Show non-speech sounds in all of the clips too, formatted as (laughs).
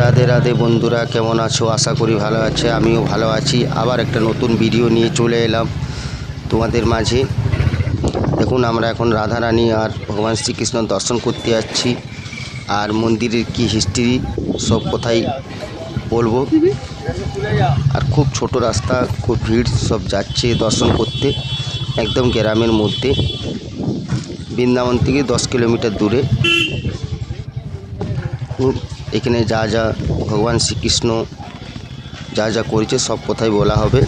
রাধে রাধে বন্ধুরা, কেমন আছো? আশা করি ভালো আছে, আমিও ভালো আছি। আবার একটা নতুন ভিডিও নিয়ে চলে এলাম তোমাদের মাঝে। দেখুন, আমরা এখন রাধারানী আর ভগবান শ্রীকৃষ্ণ দর্শন করতে যাচ্ছি আর মন্দিরের কি হিস্ট্রি সব কথাই বলব। আর খুব ছোট রাস্তা, খুব ভিড়, সব যাচ্ছে দর্শন করতে, একদম গ্রামের মধ্যে। বৃন্দাবন থেকে দশ কিলোমিটার দূরে। এখানে যা যা ভগবান শ্রীকৃষ্ণ যা যা করেছে সব কথাই বলা হবে।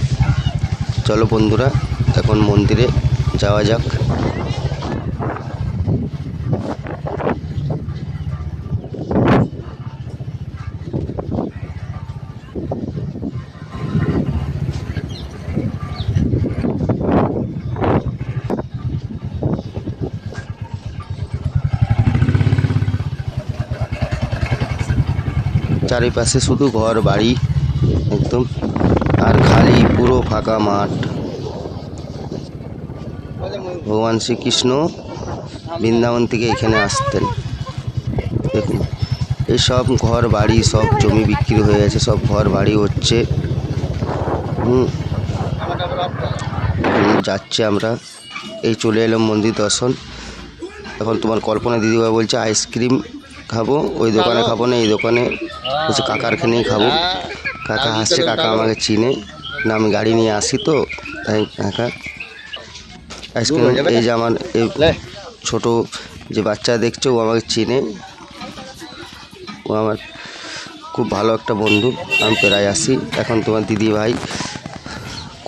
চলো বন্ধুরা, এখন মন্দিরে যাওয়া যাক। চারিপাশে শুধু ঘর বাড়ি একদম। আর খালি পুরো ফাঁকা মাঠ। ভগবান শ্রীকৃষ্ণ বৃন্দাবন থেকে এখানে আসতেন। দেখুন এই সব ঘর বাড়ি সব জমি বিক্রি হয়ে গেছে সব ঘর বাড়ি হচ্ছে। হুম, যাচ্ছে আমরা। এই চলে এলাম মন্দির দর্শন। এখন তোমার কল্পনা দিদিভাই বলছে আইসক্রিম খাব ওই দোকানে খাব? না এই দোকানে। হচ্ছে কাকার খানেই খাব। কাকা হাসছে কাকা আমাকে চিনে। না আমি গাড়ি নিয়ে আসি তো। তাই কাকা আইসক্রিম এই যে আমার এই ছোট যে বাচ্চা দেখছে ও আমাকে চিনে। ও আমার খুব ভালো একটা বন্ধু আমি প্রায় আসি। এখন তোমার দিদি ভাই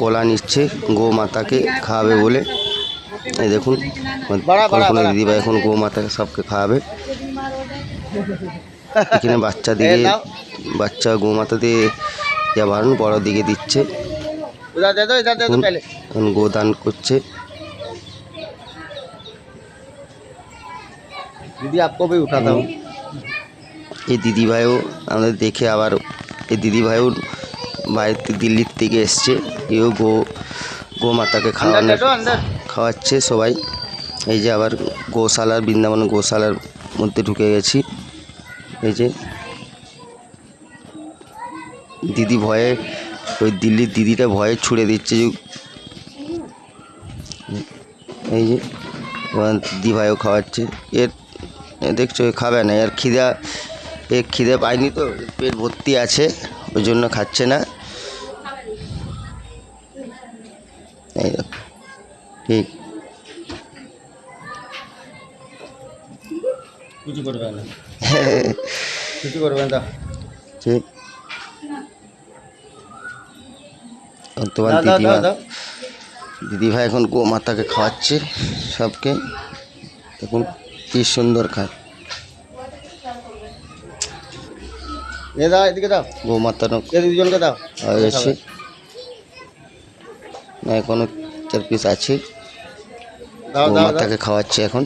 কলা নিচ্ছে গো মাতাকে খাওয়াবে বলে। এই দেখুন দিদি ভাই এখন গো মাতাকে সবকে খাওয়াবে। (laughs) এখানে বাচ্চা দিয়ে বাচ্চা গোমাতাতে যা বারণ বড় দিকে দিচ্ছে। গোদান করছে। দিদি আপকে উঠা দাও এই দিদি ভাইও আমাদের দেখে আবার এই দিদি ভাইও বাইরে দিল্লির থেকে এসছে। এও গো গোমাতাকে খাওয়ানো খাওয়াচ্ছে সবাই। এই যে আবার গোশালার বৃন্দাবন গোশালার মধ্যে ঢুকে গেছি। এই যে দিদি ভয়ে, ওই দিল্লির দিদিটা ভয়ে ছুড়ে দিচ্ছে যে এই যে দিদি ভাইও খাওয়াচ্ছে। এর দেখছ খাবে না, এর খিদা, এ খিদে পায়নি তো, পেট ভর্তি আছে, ওই জন্য খাচ্ছে না। এই ঠিক কিছু করবে না। (laughs) কিছু করবে না ঠিক। তোমার দিদিমা দিদিভাই এখন গো মাতাকে খাওয়াচ্ছে সবকে। এখন কি সুন্দর খায়। এ দাও এদিকে দাও। গো দুজনকে দাও। না এখনও চার পিস আছে। খাওয়াচ্ছে এখন।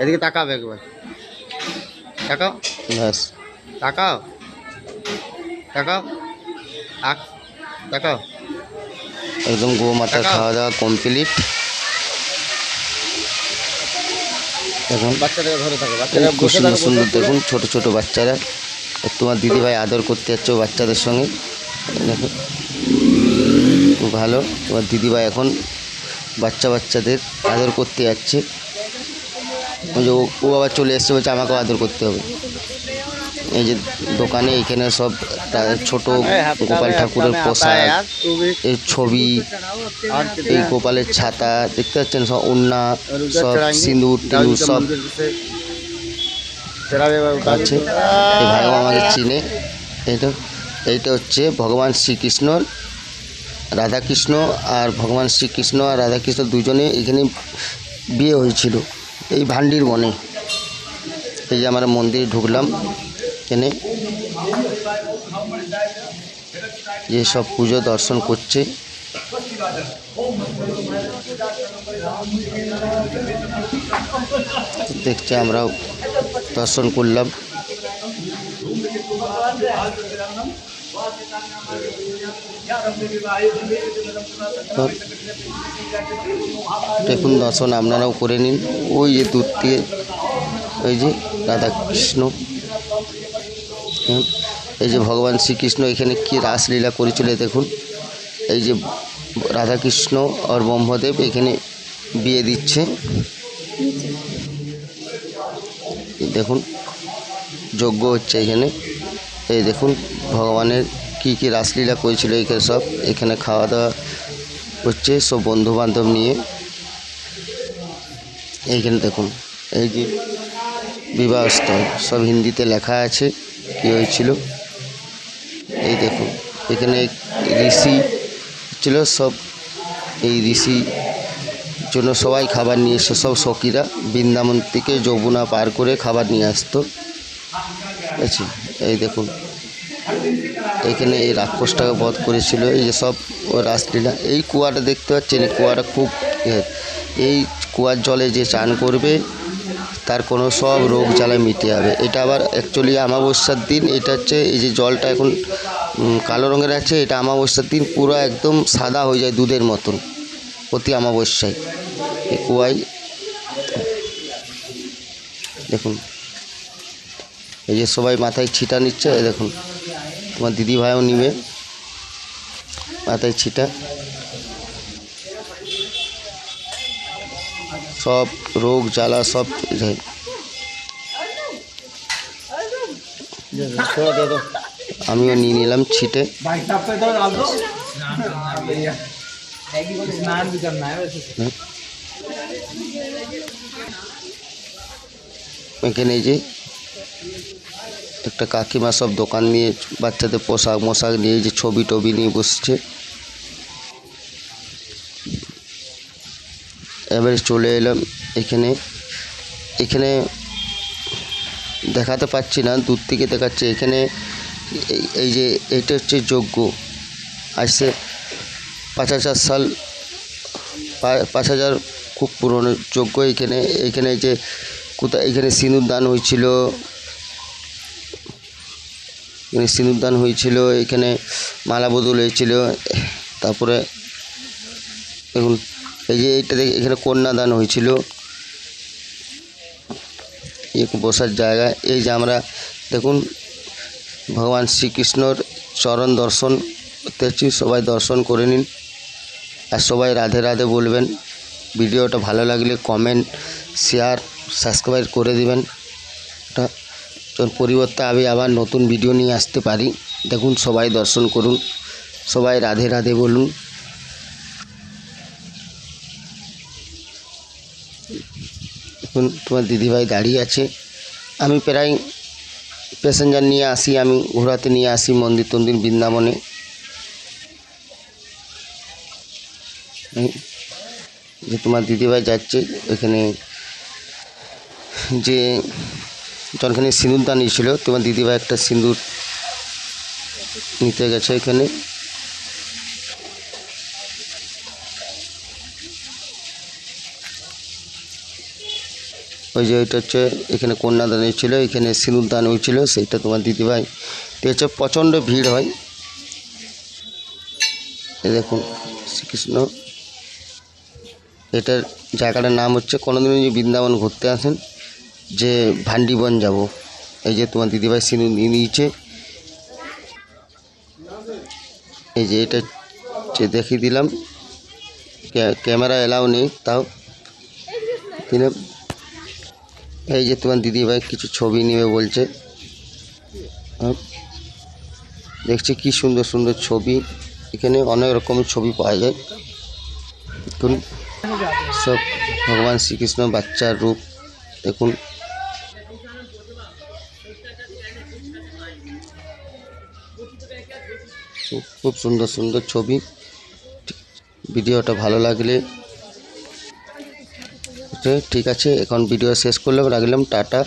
এদিকে তাকাবে একবার। তাকাও। ব্যাস। তাকাও। তাকাও। আক তাকাও। একদম গো টাকা। খাওয়া দাওয়া কমপ্লিট এখন বাচ্চাদের ধরে থাকো বাচ্চারা খুব সুন্দর সুন্দর দেখুন ছোট ছোট বাচ্চারা। তোমার দিদিভাই আদর করতে যাচ্ছ বাচ্চাদের সঙ্গে। দেখো খুব ভালো। তোমার দিদিভাই এখন বাচ্চা বাচ্চাদের আদর করতে যাচ্ছে। যে ও আবার চলে এসছে বলছে আমাকেও আদর করতে হবে। এই যে দোকানে এখানে সব ছোট গোপাল ঠাকুরের পোশাক এর ছবি এই গোপালের ছাতা দেখতে পাচ্ছেন সব উন্না সব সিঁদুর টিন্দুর সব আছে। এই ভাই আমাদের চিনে। এইটা এইটা হচ্ছে ভগবান শ্রীকৃষ্ণর রাধাকৃষ্ণ আর ভগবান শ্রীকৃষ্ণ আর রাধাকৃষ্ণ দুজনে এখানে বিয়ে হয়েছিল। এই ভান্ডির বনে। এই যে আমরা মন্দিরে ঢুকলাম এখানে যে সব পুজো দর্শন করছে। দেখছে আমরাও দর্শন করলাম। দেখুন দর্শন আপনারাও করে নিন। ওই যে দূর থেকে, ওই যে রাধাকৃষ্ণ। এই যে ভগবান শ্রীকৃষ্ণ এখানে কি রাসলীলা করেছিল দেখুন। এই যে রাধাকৃষ্ণ আর ব্রহ্মদেব এখানে বিয়ে দিচ্ছে। দেখুন, যজ্ঞ হচ্ছে এখানে। এই দেখুন, ভগবানের কি কি রাসলীলা করেছিল এখানে সব, এখানে খাওয়া দাওয়া হচ্ছে, সব বন্ধু বান্ধব নিয়ে। এইখানে দেখুন, এই যে বিবাহস্থল, সব হিন্দিতে লেখা আছে কি হয়েছিল। এই দেখুন, এখানে ঋষি ছিল, সব এই ঋষি জন্য সবাই খাবার নিয়ে এসে সব সখীরা বৃন্দাবন থেকে যমুনা পার করে খাবার নিয়ে আসতো। আছে এই দেখুন এখানে এই রাক্ষসটাকে বধ করেছিল, এই যে সব রাসলীলা এই কুয়াটা দেখতে পাচ্ছেন, এই কুয়াটা খুব। এই কুয়ার জলে যে চান করবে, তার কোনো সব রোগ জ্বালা মিটে যাবে। এটা আবার অ্যাকচুয়ালি আমাবস্যার দিন, এটা হচ্ছে এই যে জলটা এখন কালো রঙের আছে, এটা আমাবস্যার দিন পুরো একদম সাদা হয়ে যায় দুধের মতন প্রতি আমাবস্যায় এই কুয়ায় দেখুন, এই যে সবাই মাথায় ছিটা নিচ্ছে দেখুন। তোমার দিদি ভাইও নিবে মাথায় ছিটা সব রোগ জ্বালা সব যায় আমিও নিয়ে নিলাম ছিটে এখানে যে একটা কাকিমা সব দোকান নিয়ে বাচ্চাদের পোশাক মোশাক নিয়ে যে ছবি টবি নিয়ে বসছে। এবারে চলে এলাম এখানে। এখানে দেখাতে পাচ্ছি না, দূর থেকে দেখাচ্ছে। এখানে এই- এই যে এটা হচ্ছে যজ্ঞ। আসছে পাঁচ হাজার সাল পাঁচ হাজার খুব পুরনো যজ্ঞ এখানে। এখানে যে কোথায় এখানে সিঁদুর দান হয়েছিল। এখানে সিঁদুর দান হয়েছিল, এখানে মালা বদল হয়েছিল, তারপরে দেখুন, এই যে এইটা দেখে এখানে কন্যাদান হয়েছিল। বসার জায়গা, এই যে আমরা দেখুন, ভগবান শ্রীকৃষ্ণর চরণ দর্শন করতে যাচ্ছি সবাই দর্শন করে নিন। আর সবাই রাধে রাধে বলবেন। ভিডিওটা ভালো লাগলে কমেন্ট শেয়ার সাবস্ক্রাইব করে দিবেন। তোর পরিবর্তে আমি আবার নতুন ভিডিও নিয়ে আসতে পারি। দেখুন, সবাই দর্শন করুন। সবাই রাধে রাধে বলুন। দেখুন, তোমার দিদিভাই দাঁড়িয়ে আছে। আমি প্রায় প্যাসেঞ্জার নিয়ে আসি, আমি ঘোরাতে নিয়ে আসি মন্দির টন্দির বৃন্দাবনে। যে তোমার দিদিভাই যাচ্ছে, এখানে যে যখনখানে সিঁদুর দান নিয়েছিল। তোমার দিদিভাই একটা সিঁদুর নিতে গেছে এখানে। ওই যে ওইটা হচ্ছে, এখানে কন্যাদান হয়েছিল এখানে সিঁদুর দান হয়েছিল সেইটা তোমার দিদিভাই তো হচ্ছে প্রচণ্ড ভিড় হয়। এই দেখুন, শ্রীকৃষ্ণ। এটার জায়গাটার নাম হচ্ছে, কোনোদিনও যদি বৃন্দাবন ঘুরতে আসেন যে ভান্ডিবন যাব। এই যে তোমার দিদিভাই সিঁদুর নিয়ে নিয়েছে। এই যে এটা যে দেখিয়ে দিলাম। ক্যামেরা এলাও নেই তাও। এই যে তোমার দিদিভাই কিছু ছবি নেবে বলছে। হ্যাঁ। দেখছি কি সুন্দর সুন্দর ছবি। এখানে অনেক রকমের ছবি পাওয়া যায়। দেখুন। সব ভগবান শ্রীকৃষ্ণ বাচ্চার রূপ। দেখুন। খুব সুন্দর সুন্দর ছবি। ভিডিওটা ভালো লাগলে ঠিক আছে, এখন ভিডিও শেষ করলাম, রাখলাম, টাটা।